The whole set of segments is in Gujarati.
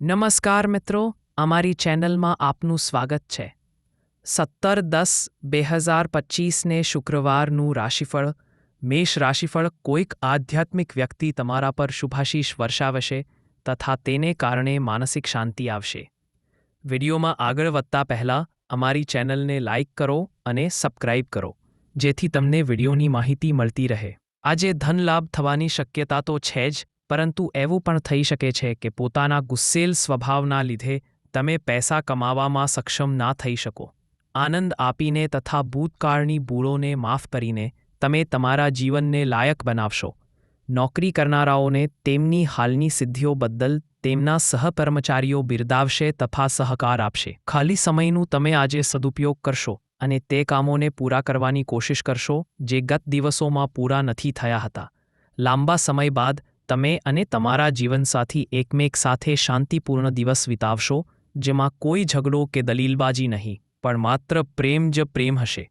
નમસ્કાર મિત્રો, અમારી ચેનલમાં આપનું સ્વાગત છે. સત્તર દસ બે હજાર પચીસને શુક્રવારનું રાશિફળ, મેષ રાશિફળ કોઈક આધ્યાત્મિક વ્યક્તિ તમારા પર શુભાશીષ વર્ષાવશે તથા તેને કારણે માનસિક શાંતિ આવશે. વિડીયોમાં આગળ વધતા પહેલાં અમારી ચેનલને લાઇક કરો અને સબસ્ક્રાઇબ કરો, જેથી તમને વિડીયોની માહિતી મળતી રહે. આજે ધન લાભ થવાની શક્યતા તો છે જ પરંતુ એવું પણ થઈ શકે છે કે પોતાના ગુસ્સેલ સ્વભાવના લીધે તમે પૈસા કમાવામાં સક્ષમ ના થઈ શકો. આનંદ આપીને તથા ભૂતકાળની ભૂળોને માફ કરીને તમે તમારા જીવનને લાયક બનાવશો. નોકરી કરનારાઓને તેમની હાલની સિદ્ધિઓ બદલ તેમના સહકર્મચારીઓ બિરદાવશે તથા સહકાર આપશે. ખાલી સમયનું તમે આજે સદુપયોગ કરશો અને તે કામોને પૂરા કરવાની કોશિશ કરશો, જે ગત દિવસોમાં પૂરા નથી થયા હતા. લાંબા સમય બાદ તમે અને તમારા જીવનસાથી એકમેક સાથે શાંતિપૂર્ણ દિવસ વિતાવશો, જેમાં કોઈ ઝઘડો કે દલીલબાજી નહીં, પણ માત્ર પ્રેમ જ પ્રેમ હશે.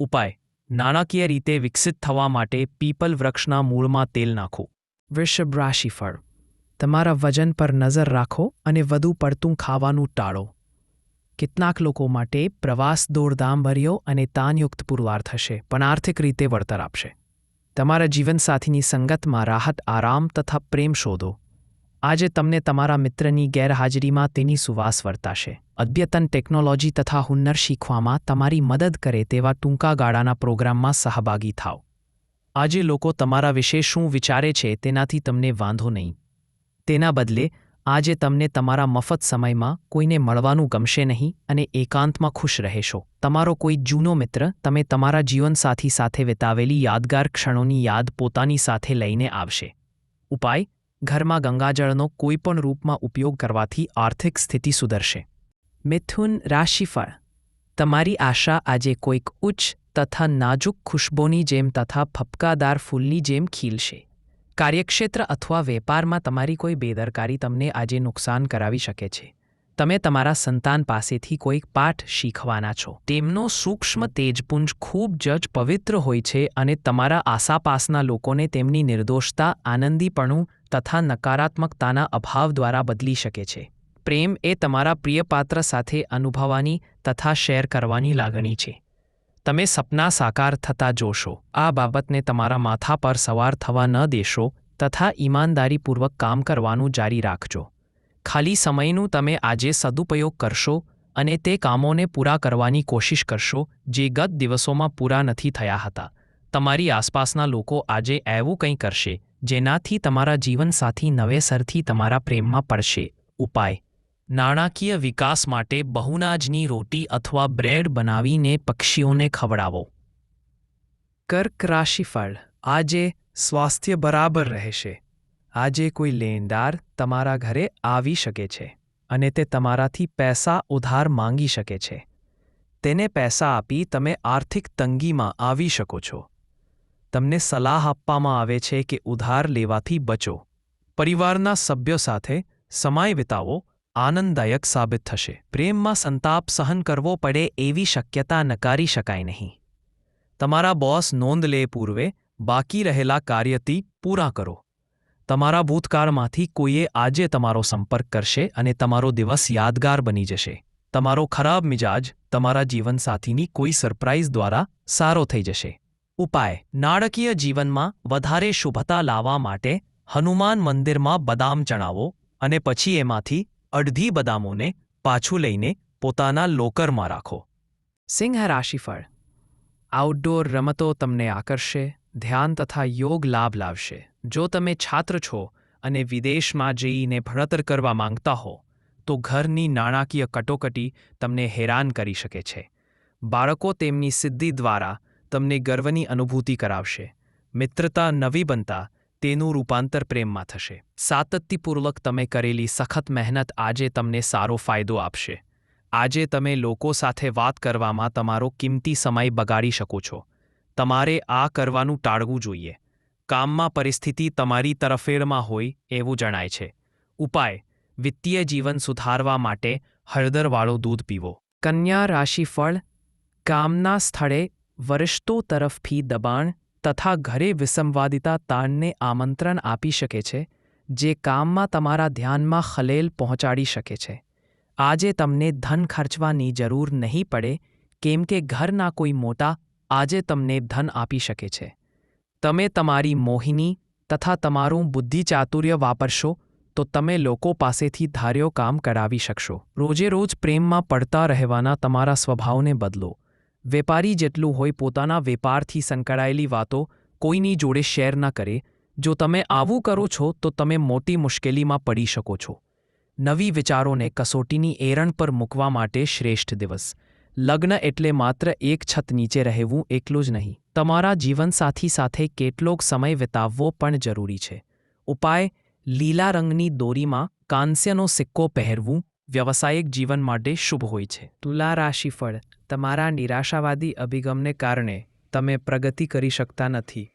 ઉપાય, નાણાકીય રીતે વિકસિત થવા માટે પીપલ વૃક્ષના મૂળમાં તેલ નાખો. વૃષભ રાશિફળ, તમારા વજન પર નજર રાખો અને વધુ પડતું ખાવાનું ટાળો. કેટલાક લોકો માટે પ્રવાસ દોડધામભર્યો અને તાનયુક્ત પુરવાર થશે, પણ આર્થિક રીતે વળતર આપશે. તમારા જીવનસાથીની સંગતમાં રાહત, આરામ તથા પ્રેમ શોધો. આજે તમને તમારા મિત્રની ગેરહાજરીમાં તેની સુવાસ વર્તાશે. અદ્યતન ટેકનોલોજી તથા હુન્નર શીખવામાં તમારી મદદ કરે તેવા ટૂંકા ગાળાના પ્રોગ્રામમાં સહભાગી થાઓ. આજે લોકો તમારા વિશે શું વિચારે છે તેનાથી તમને વાંધો નહીં. તેના બદલે આજે તમને તમારા મફત સમયમાં કોઈને મળવાનું ગમશે નહીં અને એકાંતમાં ખુશ રહેશો. તમારો કોઈ જૂનો મિત્ર તમે તમારા જીવનસાથી સાથે વિતાવેલી યાદગાર ક્ષણોની યાદ પોતાની સાથે લઈને આવશે. ઉપાય, ઘરમાં ગંગાજળનો કોઈપણ રૂપમાં ઉપયોગ કરવાથી આર્થિક સ્થિતિ સુધરશે. મિથુન રાશિફળ. તમારી આશા આજે કોઈક ઉચ્ચ તથા નાજુક ખુશ્બોની જેમ તથા ફપકાદાર ફૂલની જેમ ખીલશે. કાર્યક્ષેત્ર અથવા વેપારમાં તમારી કોઈ બેદરકારી તમને આજે નુકસાન કરાવી શકે છે. તમે તમારા સંતાન પાસેથી કોઈક પાઠ શીખવાના છો. તેમનો સૂક્ષ્મ તેજપુંજ ખૂબ જ પવિત્ર હોય છે અને તમારા આસાપાસના લોકોને તેમની નિર્દોષતા, આનંદીપણું તથા નકારાત્મકતાના અભાવ દ્વારા બદલી શકે છે. પ્રેમ એ તમારા પ્રિય પાત્ર સાથે અનુભવવાની તથા શેર કરવાની લાગણી છે. તમે સપના સાકાર થતા જોશો. આ બાબતને તમારા માથા પર સવાર થવા ન દેશો, તથા ઈમાનદારીપૂર્વક કામ કરવાનું જારી રાખજો. ખાલી સમયનું તમે આજે સદુપયોગ કરશો અને તે કામોને પૂરા કરવાની કોશિશ કરશો, જે ગત દિવસોમાં પૂરા નથી થયા હતા. તમારી આસપાસના લોકો આજે એવું કંઈ કરશે, જેનાથી તમારા જીવનસાથી નવેસરથી તમારા પ્રેમમાં પડશે. ઉપાય. નાણાકીય વિકાસ માટે બહુનાજની રોટી અથવા બ્રેડ બનાવીને પક્ષીઓને ખવડાવો. કર્ક રાશિફળ. આજે સ્વાસ્થ્ય બરાબર રહેશે. આજે કોઈ લેણદાર તમારા ઘરે આવી શકે છે અને તે તમારાથી પૈસા ઉધાર માંગી શકે છે. તેને પૈસા આપી તમે આર્થિક તંગીમાં આવી શકો છો. તમને સલાહ આપવામાં આવે છે કે ઉધાર લેવાથી બચો. પરિવારના સભ્યો સાથે સમય વિતાવો આનંદદાયક સાબિત થશે. પ્રેમમાં સંતાપ સહન કરવો પડે એવી શક્યતા નકારી શકાય નહીં. તમારા બોસ નોંધ લે પૂર્વે, બાકી રહેલા કાર્યથી પૂરા કરો. તમારા ભૂતકાળમાંથી કોઈએ આજે તમારો સંપર્ક કરશે અને તમારો દિવસ યાદગાર બની જશે. તમારો ખરાબ મિજાજ તમારા જીવનસાથીની કોઈ સરપ્રાઇઝ દ્વારા સારો થઈ જશે. ઉપાય, નાણાકીય જીવનમાં વધારે શુભતા લાવવા માટે હનુમાન મંદિરમાં બદામ ચણાવો અને પછી એમાંથી અડધી બદામોને પાછું લઈને પોતાના લોકરમાં રાખો. સિંહ રાશિફળ. આઉટડોર રમતો તમને આકર્ષે, ધ્યાન તથા યોગ લાભ લાવશે. જો તમે છાત્ર છો અને વિદેશમાં જઈને ભણતર કરવા માંગતા હો, તો ઘરની નાણાકીય કટોકટી તમને હેરાન કરી શકે છે. બાળકો તેમની સિદ્ધિ દ્વારા તમને ગર્વની અનુભૂતિ કરાવશે. મિત્રતા નવી બનતા તેનું રૂપાંતર પ્રેમમાં થશે. સાતત્યપૂર્વક તમે કરેલી સખત મહેનત આજે તમને સારો ફાયદો આપશે. આજે તમે લોકો સાથે વાત કરવામાં તમારો કિંમતી સમય બગાડી શકો છો. તમારે આ કરવાનું ટાળવું જોઈએ. કામમાં પરિસ્થિતિ તમારી તરફેણમાં હોય એવું જણાય છે. ઉપાય, વિત્તીય જીવન સુધારવા માટે હળદરવાળો દૂધ પીવો. કન્યા રાશિફળ, કામના સ્થળે વરિષ્ઠો તરફથી દબાણ તથા ઘરે વિસંવાદિતા તાણને આમંત્રણ આપી શકે છે, જે કામમાં તમારા ધ્યાનમાં ખલેલ પહોંચાડી શકે છે. આજે તમને ધન ખર્ચવાની જરૂર નહીં પડે, કેમ કે ઘરના કોઈ મોટા આજે તમને ધન આપી શકે છે. તમે તમારી મોહિની તથા તમારું બુદ્ધિચાતુર્ય વાપરશો, તો તમે લોકો પાસેથી ધાર્યો કામ કરાવી શકશો. રોજે રોજ પ્રેમમાં પડતા રહેવાના તમારા સ્વભાવને બદલો. વેપારી જેટલું હોય પોતાના વેપારથી સંકળાયેલી વાતો કોઈની જોડે શેર ન કરે. જો તમે આવું કરો છો, તો તમે મોટી મુશ્કેલીમાં પડી શકો છો. નવી વિચારોને કસોટીની એરણ પર મૂકવા માટે શ્રેષ્ઠ દિવસ. લગ્ન એટલે માત્ર એક છત નીચે રહેવું એકલું જ નહીં. તમારા જીવનસાથી સાથે કેટલોક સમય વિતાવવો પણ જરૂરી છે. ઉપાય, લીલા રંગની દોરીમાં કાંસ્યનો સિક્કો પહેરવું વ્યવસાયિક જીવન માટે શુભ હોય છે. તુલા રાશિફળ, તમારા નિરાશાવાદી અભિગમને કારણે તમે પ્રગતિ કરી શકતા નથી.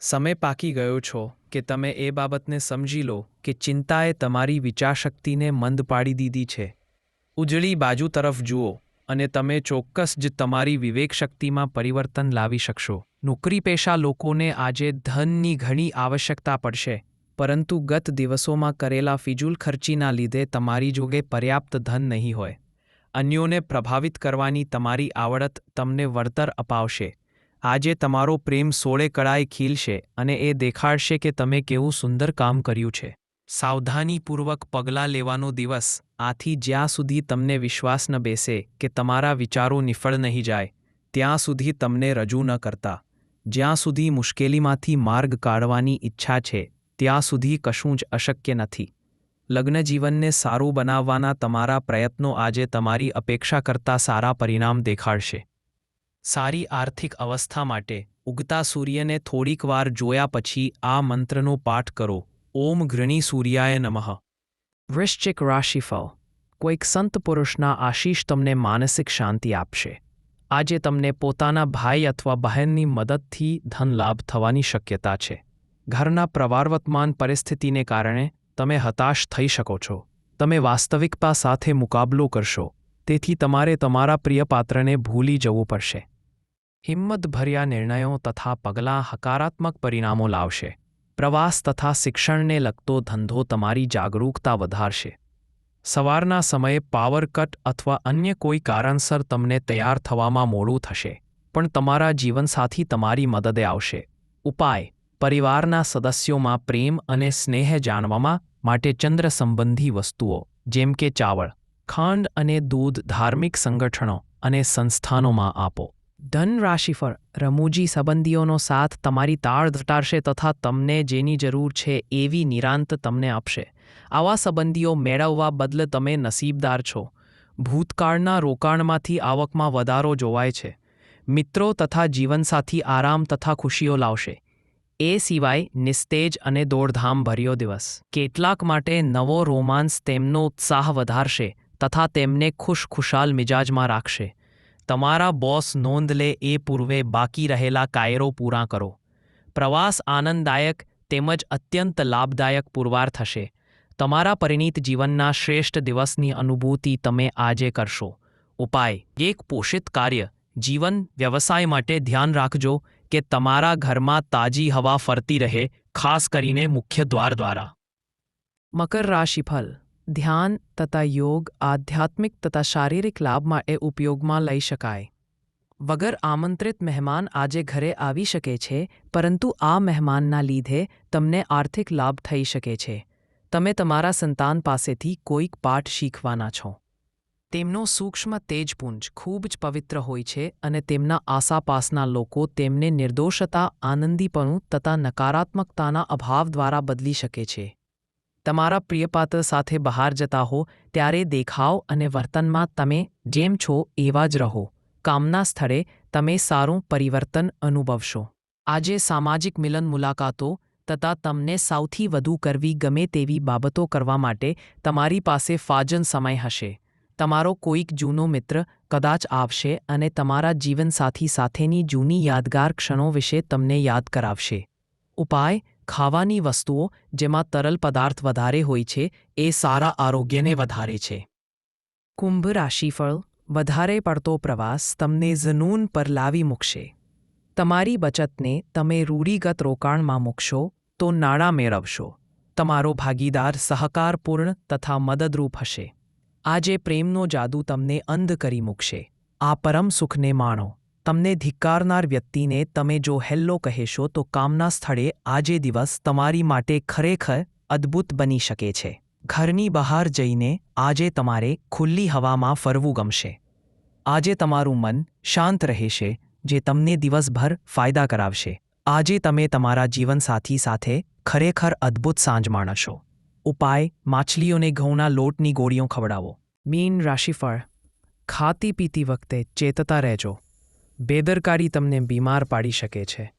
સમય પાકી ગયો છો કે તમે એ બાબતને સમજી લો કે ચિંતાએ તમારી વિચારશક્તિને મંદ પાડી દીધી છે. ઉજળી બાજુ તરફ જુઓ અને તમે ચોક્કસ જ તમારી વિવેકશક્તિમાં પરિવર્તન લાવી શકશો. નોકરી પેશા લોકોને આજે ધનની ઘણી આવશ્યકતા પડશે. પરંતુ ગત દિવસોમાં કરેલા ફિજૂલ ખર્ચીના લીધે તમારી જોગે પર્યાપ્ત ધન નહીં હોય. અન્યોને પ્રભાવિત કરવાની તમારી આવડત તમને વળતર અપાવશે. આજે તમારો પ્રેમ સોળે કળાએ ખીલશે અને એ દેખાડશે કે તમે કેવું સુંદર કામ કર્યું છે. સાવધાનીપૂર્વક પગલાં લેવાનો દિવસ આથી જ્યાં સુધી તમને વિશ્વાસ ન બેસે કે તમારા વિચારો નિફળ નહીં જાય, ત્યાં સુધી તમને રજૂ ન કરતા. જ્યાં સુધી મુશ્કેલીમાંથી માર્ગ કાઢવાની ઈચ્છા છે ત્યાં સુધી કશું જ અશક્ય નથી. લગ્ન જીવનને સારું બનાવવાના તમારા પ્રયત્નો આજે તમારી અપેક્ષા કરતાં સારા પરિણામ દેખાડશે. સારી આર્થિક અવસ્થા માટે ઉગતા સૂર્યને થોડીક વાર જોયા પછી આ મંત્રનો પાઠ કરો, ઓમ ઘૃણી સૂર્યાય નમઃ. વૃશ્ચિક રાશિફળ. કોઈક સંત પુરુષના આશીષ તમને માનસિક શાંતિ આપશે. આજે તમને પોતાના ભાઈ અથવા બહેનની મદદથી ધન લાભ થવાની શક્યતા છે. ઘરના પ્રવારવતમાન પરિસ્થિતિને કારણે તમે હતાશ થઈ શકો છો. તમે વાસ્તવિકતા સાથે મુકાબલો કરશો. તેથી તમારે તમારા પ્રિય પાત્રને ભૂલી જવું પડશે. હિંમતભર્યા નિર્ણયો તથા પગલાં હકારાત્મક પરિણામો લાવશે. પ્રવાસ તથા શિક્ષણને લગતો ધંધો તમારી જાગરૂકતા વધારશે. સવારના સમયે પાવર કટ અથવા અન્ય કોઈ કારણસર તમને તૈયાર થવામાં મોડું થશે. પણ તમારા જીવનસાથી તમારી મદદે આવશે. ઉપાય. પરિવારના સદસ્યોમાં પ્રેમ અને સ્નેહ જાણવામાં માટે ચંદ્ર સંબંધી વસ્તુઓ, જેમ કે ચાવળ, ખાંડ અને દૂધ ધાર્મિક સંગઠનો અને સંસ્થાનોમાં આપો. ધન રાશિફળ રમૂજી સંબંધીઓનો સાથ તમારી તાળ ઘટાડશે તથા તમને જેની જરૂર છે એવી નિરાંત તમને આપશે. આવા સંબંધીઓ મેળવવા બદલે તમે નસીબદાર છો. ભૂતકાળના રોકાણમાંથી આવકમાં વધારો જોવાય છે. મિત્રો તથા જીવનસાથી આરામ તથા ખુશીઓ લાવશે. એ સિવાય નિસ્તેજ અને દોડધામ ભર્યો દિવસ. કેટલાક માટે નવો રોમાન્સ તેમનો ઉત્સાહ વધારશે તથા તેમને ખુશ ખુશાલ મિજાજમાં રાખશે. તમારા બોસ નોંધ લે એ પૂર્વે બાકી રહેલા કાયરો પૂરા કરો. પ્રવાસ આનંદદાયક તેમજ અત્યંત લાભદાયક પુરવાર થશે. તમારા પરિણીત જીવનના શ્રેષ્ઠ દિવસની અનુભૂતિ તમે આજે કરશો. ઉપાય. એક પોષિત કાર્ય. જીવન વ્યવસાય માટે ધ્યાન રાખજો. કે તમારા ઘરમાં તાજી હવા ફરતી રહે, ખાસ કરીને મુખ્ય દ્વાર દ્વારા. મકર રાશિફળ. ધ્યાન તથા યોગ આધ્યાત્મિક તથા શારીરિક લાભ માટે ઉપયોગમાં લઈ શકાય. વગર આમંત્રિત મહેમાન આજે ઘરે આવી શકે છે, પરંતુ આ મહેમાનના લીધે તમને આર્થિક લાભ થઈ શકે છે. તમે તમારા સંતાન પાસેથી કોઈક પાઠ શીખવાના છો. તેમનો સૂક્ષ્મ તેજપુંજ ખૂબ જ પવિત્ર હોય છે અને તેમના આસાપાસના લોકો તેમને નિર્દોષતા, આનંદીપણું તથા નકારાત્મકતાના અભાવ દ્વારા બદલી શકે છે. તમારા પ્રિયપાત્ર સાથે બહાર જતા હો, ત્યારે દેખાવ અને વર્તનમાં તમે જેમ છો એવા જ રહો. કામના સ્થળે તમે સારું પરિવર્તન અનુભવશો. આજે સામાજિક મિલન મુલાકાતો તથા તમને સૌથી વધુ કરવી ગમે તેવી બાબતો કરવા માટે તમારી પાસે ફાજન સમય હશે. તમારો કોઈક જૂનો મિત્ર કદાચ આવશે અને તમારા જીવનસાથી સાથેની જૂની યાદગાર ક્ષણો વિશે તમને યાદ કરાવશે. ઉપાય, ખાવાની વસ્તુઓ જેમાં તરલ પદાર્થ વધારે હોય છે, એ સારા આરોગ્યને વધારે છે. કુંભ રાશિફળ, વધારે પડતો પ્રવાસ તમને ઝનૂન પર લાવી મૂકશે. તમારી બચતને તમે રૂઢિગત રોકાણમાં મૂકશો, તો નાણાં મેળવશો. તમારો ભાગીદાર સહકારપૂર્ણ તથા મદદરૂપ હશે. આજે પ્રેમનો જાદુ તમને અંધ કરી મૂકશે. આ પરમ સુખને માણો. તમને ધિક્કારનાર વ્યક્તિને તમે જો હેલ્લો કહેશો તો કામના સ્થળે આજે દિવસ તમારી માટે ખરેખર અદ્ભુત બની શકે છે. ઘરની બહાર જઈને આજે તમારે ખુલ્લી હવામાં ફરવું ગમશે. આજે તમારું મન શાંત રહેશે, જે તમને દિવસભર ફાયદા કરાવશે. આજે તમે તમારા જીવનસાથી સાથે ખરેખર અદ્ભુત સાંજ માણશો. ઉપાય, માછલીઓને ઘઉંના લોટની ગોળીઓ ખવડાવો. મીન રાશિફળ. ખાતી પીતી વખતે ચેતતા રહેજો. બેદરકારી તમને બીમાર પાડી શકે છે.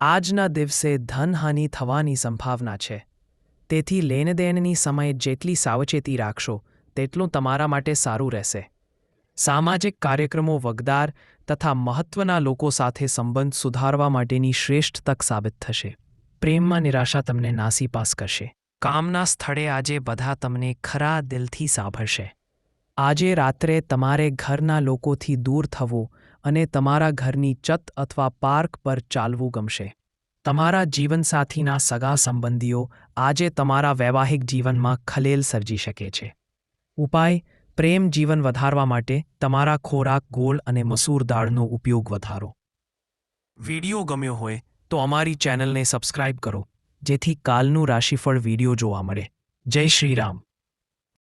આજના દિવસે ધનહાનિ થવાની સંભાવના છે. તેથી લેનદેનની સમયે જેટલી સાવચેતી રાખશો, તેટલું તમારા માટે સારું રહેશે. સામાજિક કાર્યક્રમો વગદાર તથા મહત્વના લોકો સાથે સંબંધ સુધારવા માટેની શ્રેષ્ઠ તક સાબિત થશે. પ્રેમમાં નિરાશા તમને નાસીપાસ કરશે. કામના સ્થળે આજે બધા તમને ખરા દિલથી સાંભળશે. આજે રાત્રે તમારે ઘરના લોકોથી દૂર થવું અને તમારા ઘરની ચત અથવા પાર્ક પર ચાલવું ગમશે. તમારા જીવનસાથીના સગા સંબંધીઓ આજે તમારા વૈવાહિક જીવનમાં ખલેલ સર્જી શકે છે. ઉપાય, પ્રેમ જીવન વધારવા માટે તમારા ખોરાક, ગોળ અને મસૂર દાળનો ઉપયોગ વધારો. વિડિયો ગમ્યો હોય તો અમારી ચેનલને સબસ્ક્રાઇબ કરો. જેથી કાલનું રાશિફળ વીડિયો જોવા મળે. જય શ્રી રામ.